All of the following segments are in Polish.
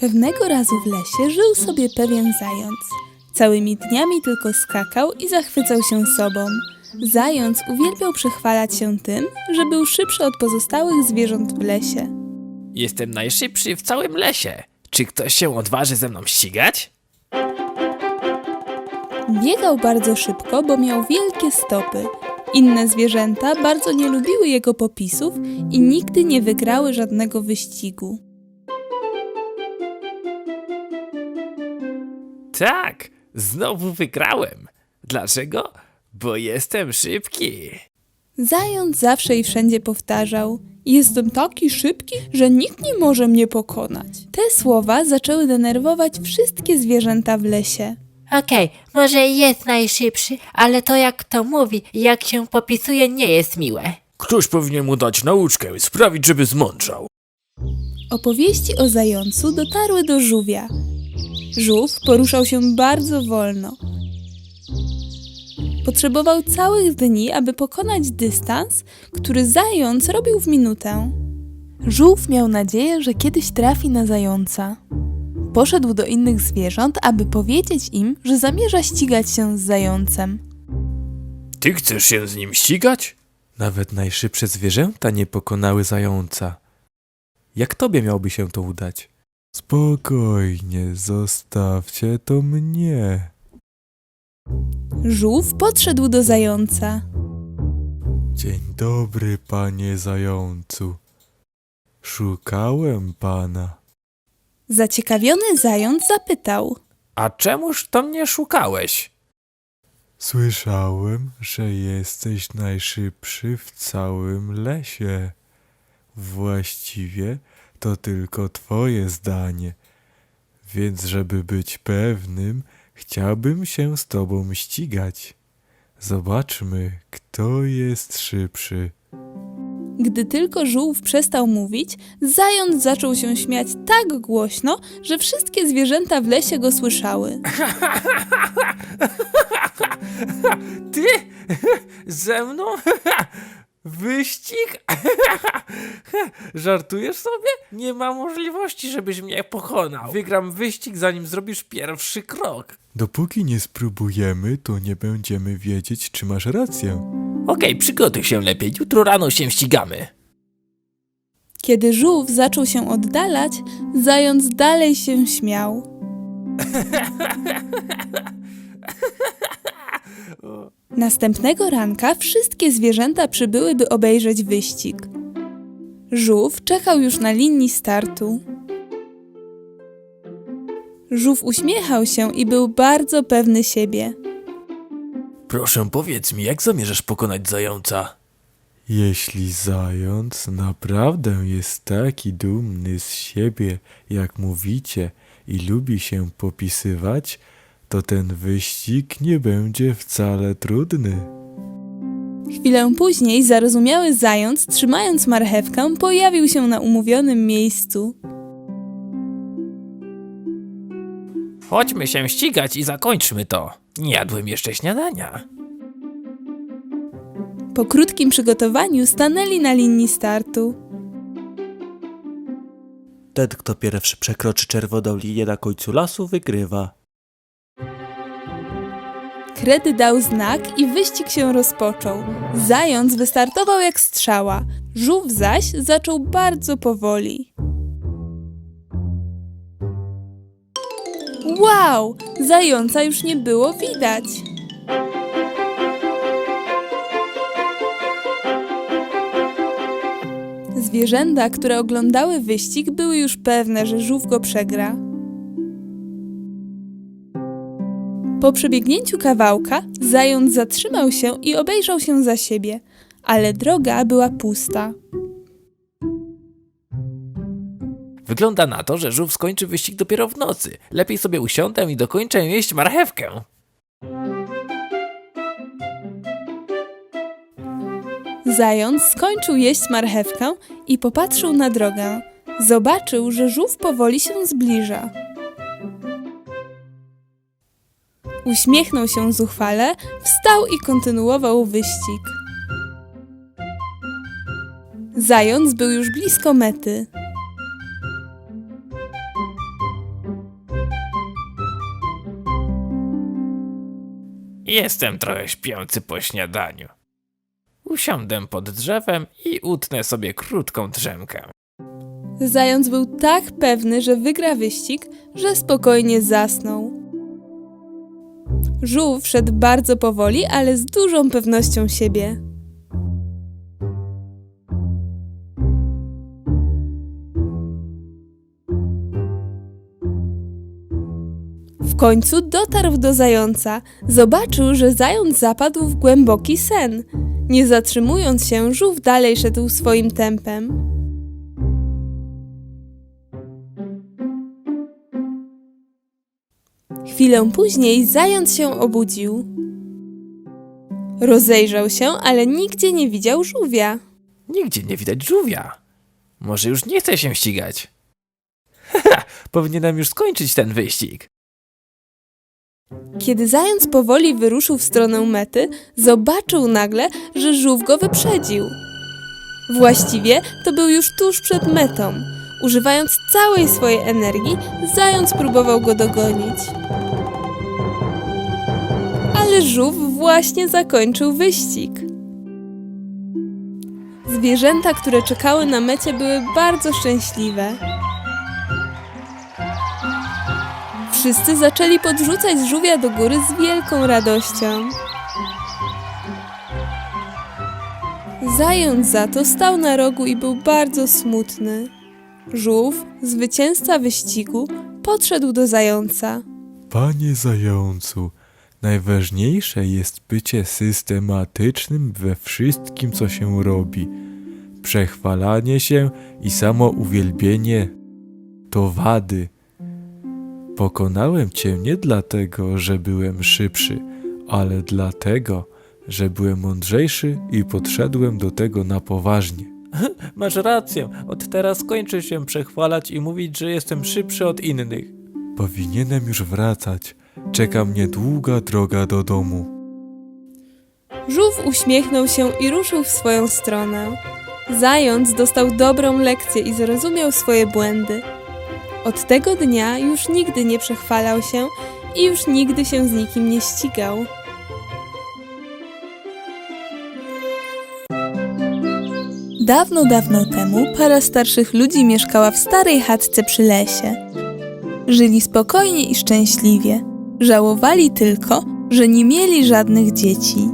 Pewnego razu w lesie żył sobie pewien zając. Całymi dniami tylko skakał i zachwycał się sobą. Zając uwielbiał przechwalać się tym, że był szybszy od pozostałych zwierząt w lesie. Jestem najszybszy w całym lesie. Czy ktoś się odważy ze mną ścigać? Biegał bardzo szybko, bo miał wielkie stopy. Inne zwierzęta bardzo nie lubiły jego popisów i nigdy nie wygrały żadnego wyścigu. Tak, znowu wygrałem. Dlaczego? Bo jestem szybki. Zając zawsze i wszędzie powtarzał: Jestem taki szybki, że nikt nie może mnie pokonać. Te słowa zaczęły denerwować wszystkie zwierzęta w lesie. Okej, może jest najszybszy, ale to jak to mówi, jak się popisuje, nie jest miłe. Ktoś powinien mu dać nauczkę, sprawić, żeby zmądrzał. Opowieści o zającu dotarły do żółwia. Żółw poruszał się bardzo wolno. Potrzebował całych dni, aby pokonać dystans, który zając robił w minutę. Żółw miał nadzieję, że kiedyś trafi na zająca. Poszedł do innych zwierząt, aby powiedzieć im, że zamierza ścigać się z zającem. Ty chcesz się z nim ścigać? Nawet najszybsze zwierzęta nie pokonały zająca. Jak tobie miałby się to udać? Spokojnie, zostawcie to mnie. Żółw podszedł do zająca. Dzień dobry, panie zającu. Szukałem pana. Zaciekawiony zając zapytał. A czemuż to mnie szukałeś? Słyszałem, że jesteś najszybszy w całym lesie. Właściwie to tylko twoje zdanie. Więc, żeby być pewnym, chciałbym się z tobą ścigać. Zobaczmy, kto jest szybszy. Gdy tylko żółw przestał mówić, zając zaczął się śmiać tak głośno, że wszystkie zwierzęta w lesie go słyszały. Ty? Ze mną? Wyścig? Żartujesz sobie? Nie ma możliwości, żebyś mnie pokonał. Wygram wyścig, zanim zrobisz pierwszy krok. Dopóki nie spróbujemy, to nie będziemy wiedzieć, czy masz rację. Okej, przygotuj się lepiej. Jutro rano się ścigamy. Kiedy żółw zaczął się oddalać, zając dalej się śmiał. Następnego ranka wszystkie zwierzęta przybyły, by obejrzeć wyścig. Żółw czekał już na linii startu. Żółw uśmiechał się i był bardzo pewny siebie. Proszę, powiedz mi, jak zamierzasz pokonać zająca? Jeśli zając naprawdę jest taki dumny z siebie, jak mówicie, i lubi się popisywać, to ten wyścig nie będzie wcale trudny. Chwilę później zarozumiały zając, trzymając marchewkę, pojawił się na umówionym miejscu. Chodźmy się ścigać i zakończmy to. Nie jadłem jeszcze śniadania. Po krótkim przygotowaniu stanęli na linii startu. Ten, kto pierwszy przekroczy czerwoną linię na końcu lasu, wygrywa. Kredy dał znak i wyścig się rozpoczął. Zając wystartował jak strzała, żółw zaś zaczął bardzo powoli. Wow! Zająca już nie było widać. Zwierzęta, które oglądały wyścig, były już pewne, że żółw go przegra. Po przebiegnięciu kawałka, zając zatrzymał się i obejrzał się za siebie, ale droga była pusta. Wygląda na to, że żółw skończy wyścig dopiero w nocy. Lepiej sobie usiądę i dokończę jeść marchewkę. Zając skończył jeść marchewkę i popatrzył na drogę. Zobaczył, że żółw powoli się zbliża. Uśmiechnął się zuchwale, wstał i kontynuował wyścig. Zając był już blisko mety. Jestem trochę śpiący po śniadaniu. Usiądę pod drzewem i utnę sobie krótką drzemkę. Zając był tak pewny, że wygra wyścig, że spokojnie zasnął. Żółw szedł bardzo powoli, ale z dużą pewnością siebie. W końcu dotarł do zająca. Zobaczył, że zając zapadł w głęboki sen. Nie zatrzymując się, żółw dalej szedł swoim tempem. Chwilę później zając się obudził. Rozejrzał się, ale nigdzie nie widział żółwia. Nigdzie nie widać żółwia. Może już nie chce się ścigać. Haha, powinienem już skończyć ten wyścig. Kiedy zając powoli wyruszył w stronę mety, zobaczył nagle, że żółw go wyprzedził. Właściwie to był już tuż przed metą. Używając całej swojej energii, zając próbował go dogonić. Ale żółw właśnie zakończył wyścig. Zwierzęta, które czekały na mecie, były bardzo szczęśliwe. Wszyscy zaczęli podrzucać żółwia do góry z wielką radością. Zając za to stał na rogu i był bardzo smutny. Żółw, zwycięzca wyścigu, podszedł do zająca. Panie zającu, najważniejsze jest bycie systematycznym we wszystkim, co się robi. Przechwalanie się i samo uwielbienie to wady. Pokonałem cię nie dlatego, że byłem szybszy, ale dlatego, że byłem mądrzejszy i podszedłem do tego na poważnie. Masz rację, od teraz kończę się przechwalać i mówić, że jestem szybszy od innych. Powinienem już wracać. Czeka mnie długa droga do domu. Żółw uśmiechnął się i ruszył w swoją stronę. Zając dostał dobrą lekcję i zrozumiał swoje błędy. Od tego dnia już nigdy nie przechwalał się i już nigdy się z nikim nie ścigał. Dawno, dawno temu para starszych ludzi mieszkała w starej chatce przy lesie. Żyli spokojnie i szczęśliwie. Żałowali tylko, że nie mieli żadnych dzieci.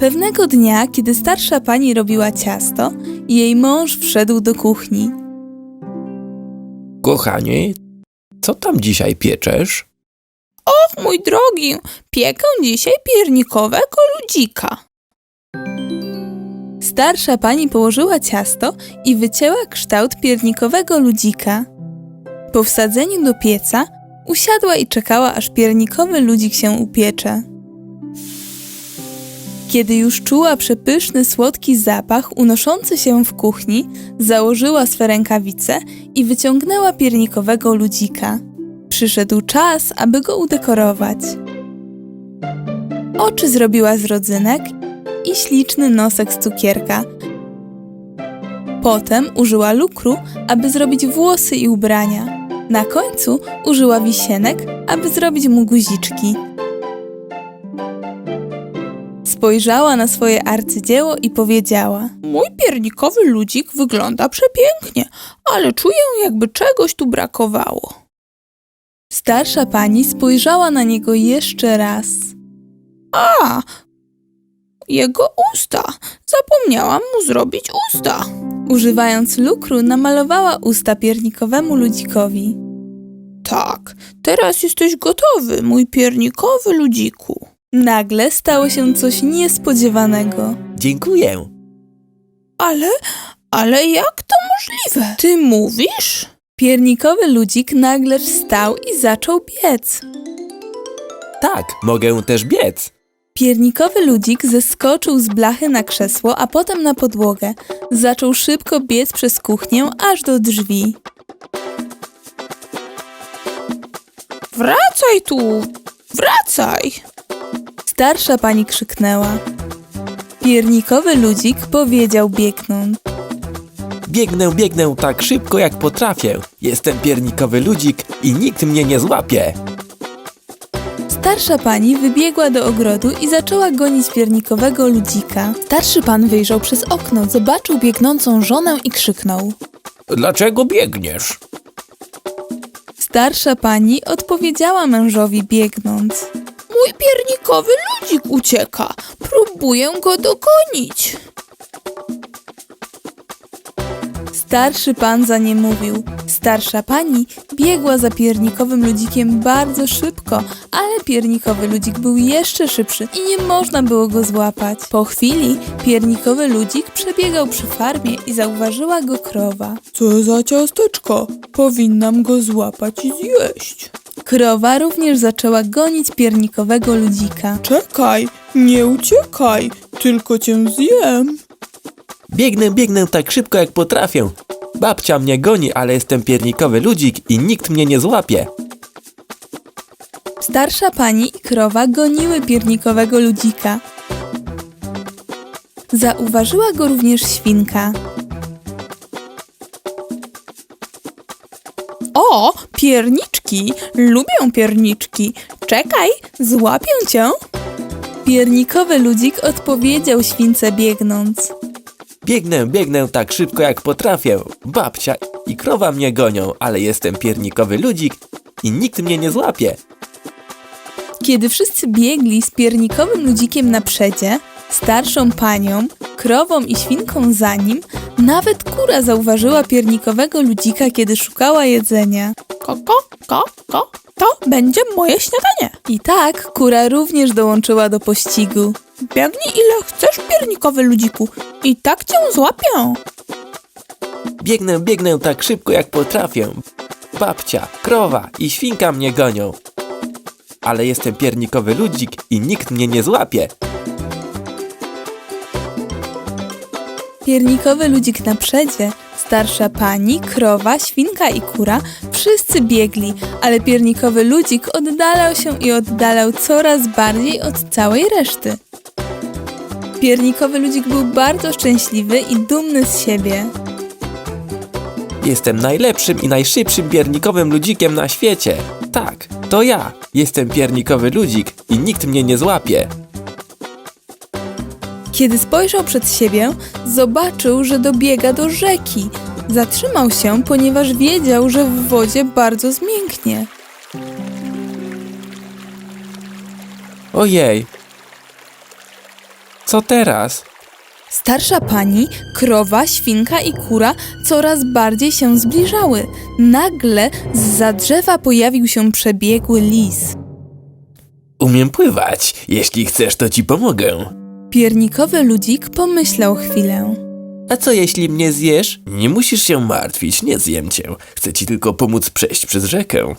Pewnego dnia, kiedy starsza pani robiła ciasto, jej mąż wszedł do kuchni. Kochanie, co tam dzisiaj pieczesz? Och, mój drogi, piekę dzisiaj piernikowego ludzika. Starsza pani położyła ciasto i wycięła kształt piernikowego ludzika. Po wsadzeniu do pieca usiadła i czekała, aż piernikowy ludzik się upiecze. Kiedy już czuła przepyszny, słodki zapach unoszący się w kuchni, założyła swe rękawice i wyciągnęła piernikowego ludzika. Przyszedł czas, aby go udekorować. Oczy zrobiła z rodzynek i śliczny nosek z cukierka. Potem użyła lukru, aby zrobić włosy i ubrania. Na końcu użyła wisienek, aby zrobić mu guziczki. Spojrzała na swoje arcydzieło i powiedziała: Mój piernikowy ludzik wygląda przepięknie, ale czuję, jakby czegoś tu brakowało. Starsza pani spojrzała na niego jeszcze raz. A, jego usta. Zapomniałam mu zrobić usta. Używając lukru, namalowała usta piernikowemu ludzikowi. Tak, teraz jesteś gotowy, mój piernikowy ludziku. Nagle stało się coś niespodziewanego. Dziękuję. Ale, ale jak to możliwe? Ty mówisz? Piernikowy ludzik nagle wstał i zaczął biec. Tak, mogę też biec. Piernikowy ludzik zeskoczył z blachy na krzesło, a potem na podłogę. Zaczął szybko biec przez kuchnię aż do drzwi. Wracaj tu! Wracaj! Starsza pani krzyknęła. Piernikowy ludzik powiedział biegnąc. Biegnę, biegnę tak szybko jak potrafię. Jestem piernikowy ludzik i nikt mnie nie złapie. Starsza pani wybiegła do ogrodu i zaczęła gonić piernikowego ludzika. Starszy pan wyjrzał przez okno, zobaczył biegnącą żonę i krzyknął. Dlaczego biegniesz? Starsza pani odpowiedziała mężowi biegnąc. Mój piernikowy ludzik ucieka. Próbuję go dogonić. Starszy pan za nie mówił. Starsza pani biegła za piernikowym ludzikiem bardzo szybko, ale piernikowy ludzik był jeszcze szybszy i nie można było go złapać. Po chwili piernikowy ludzik przebiegał przy farmie i zauważyła go krowa. Co za ciasteczko? Powinnam go złapać i zjeść. Krowa również zaczęła gonić piernikowego ludzika. Czekaj, nie uciekaj, tylko cię zjem. Biegnę, biegnę tak szybko jak potrafię. Babcia mnie goni, ale jestem piernikowy ludzik i nikt mnie nie złapie. Starsza pani i krowa goniły piernikowego ludzika. Zauważyła go również świnka. O, pierniczki! Lubię pierniczki. Czekaj, złapię cię. Piernikowy ludzik odpowiedział śwince biegnąc. Biegnę, biegnę tak szybko jak potrafię. Babcia i krowa mnie gonią, ale jestem piernikowy ludzik i nikt mnie nie złapie. Kiedy wszyscy biegli z piernikowym ludzikiem na przedzie, starszą panią, krową i świnką za nim, nawet kura zauważyła piernikowego ludzika, kiedy szukała jedzenia. Ko, ko, ko, ko, to będzie moje śniadanie. I tak kura również dołączyła do pościgu. Biegnij ile chcesz, piernikowy ludziku, i tak cię złapię. Biegnę, biegnę tak szybko jak potrafię. Babcia, krowa i świnka mnie gonią. Ale jestem piernikowy ludzik i nikt mnie nie złapie. Piernikowy ludzik na przedzie, starsza pani, krowa, świnka i kura wszyscy biegli, ale piernikowy ludzik oddalał się i oddalał coraz bardziej od całej reszty. Piernikowy ludzik był bardzo szczęśliwy i dumny z siebie. Jestem najlepszym i najszybszym piernikowym ludzikiem na świecie. Tak, to ja. Jestem piernikowy ludzik i nikt mnie nie złapie. Kiedy spojrzał przed siebie, zobaczył, że dobiega do rzeki. Zatrzymał się, ponieważ wiedział, że w wodzie bardzo zmięknie. Ojej. Co teraz? Starsza pani, krowa, świnka i kura coraz bardziej się zbliżały. Nagle z drzewa pojawił się przebiegły lis. Umiem pływać. Jeśli chcesz, to ci pomogę. Piernikowy ludzik pomyślał chwilę. A co jeśli mnie zjesz? Nie musisz się martwić, nie zjem cię. Chcę ci tylko pomóc przejść przez rzekę.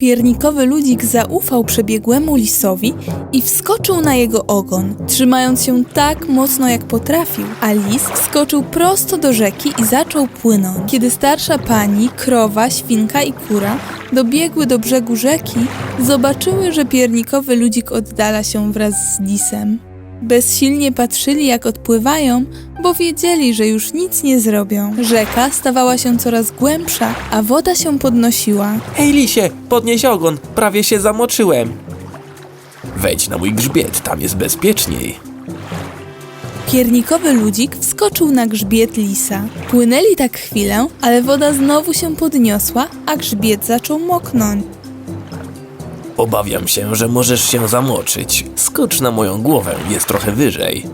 Piernikowy ludzik zaufał przebiegłemu lisowi i wskoczył na jego ogon, trzymając się tak mocno jak potrafił, a lis wskoczył prosto do rzeki i zaczął płynąć. Kiedy starsza pani, krowa, świnka i kura dobiegły do brzegu rzeki, zobaczyły, że piernikowy ludzik oddala się wraz z lisem. Bezsilnie patrzyli, jak odpływają, bo wiedzieli, że już nic nie zrobią. Rzeka stawała się coraz głębsza, a woda się podnosiła. Hej lisie, podnieś ogon, prawie się zamoczyłem. Wejdź na mój grzbiet, tam jest bezpieczniej. Piernikowy ludzik wskoczył na grzbiet lisa. Płynęli tak chwilę, ale woda znowu się podniosła, a grzbiet zaczął moknąć. Obawiam się, że możesz się zamoczyć. Skocz na moją głowę, jest trochę wyżej.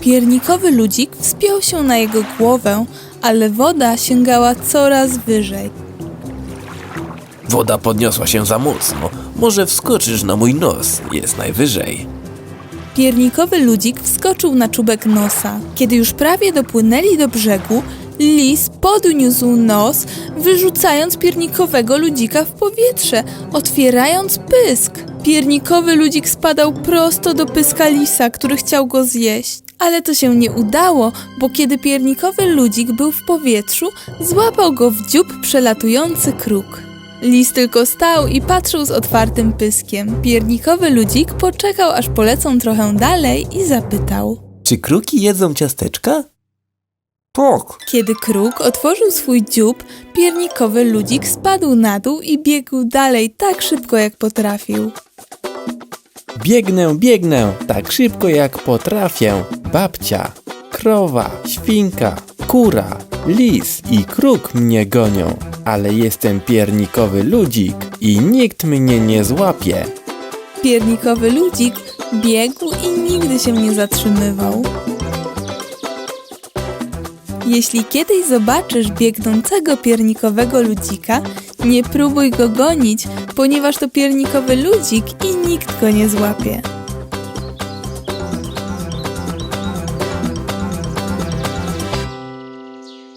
Piernikowy ludzik wspiął się na jego głowę, ale woda sięgała coraz wyżej. Woda podniosła się za mocno. Może wskoczysz na mój nos, jest najwyżej. Piernikowy ludzik wskoczył na czubek nosa. Kiedy już prawie dopłynęli do brzegu, lis podniósł nos, wyrzucając piernikowego ludzika w powietrze, otwierając pysk. Piernikowy ludzik spadał prosto do pyska lisa, który chciał go zjeść. Ale to się nie udało, bo kiedy piernikowy ludzik był w powietrzu, złapał go w dziób przelatujący kruk. Lis tylko stał i patrzył z otwartym pyskiem. Piernikowy ludzik poczekał, aż polecą trochę dalej i zapytał. Czy kruki jedzą ciasteczka? Tak. Kiedy kruk otworzył swój dziób, piernikowy ludzik spadł na dół i biegł dalej tak szybko jak potrafił. Biegnę, biegnę, tak szybko jak potrafię. Babcia, krowa, świnka, kura, lis i kruk mnie gonią. Ale jestem piernikowy ludzik i nikt mnie nie złapie. Piernikowy ludzik biegł i nigdy się nie zatrzymywał. Jeśli kiedyś zobaczysz biegnącego piernikowego ludzika, nie próbuj go gonić, ponieważ to piernikowy ludzik i nikt go nie złapie.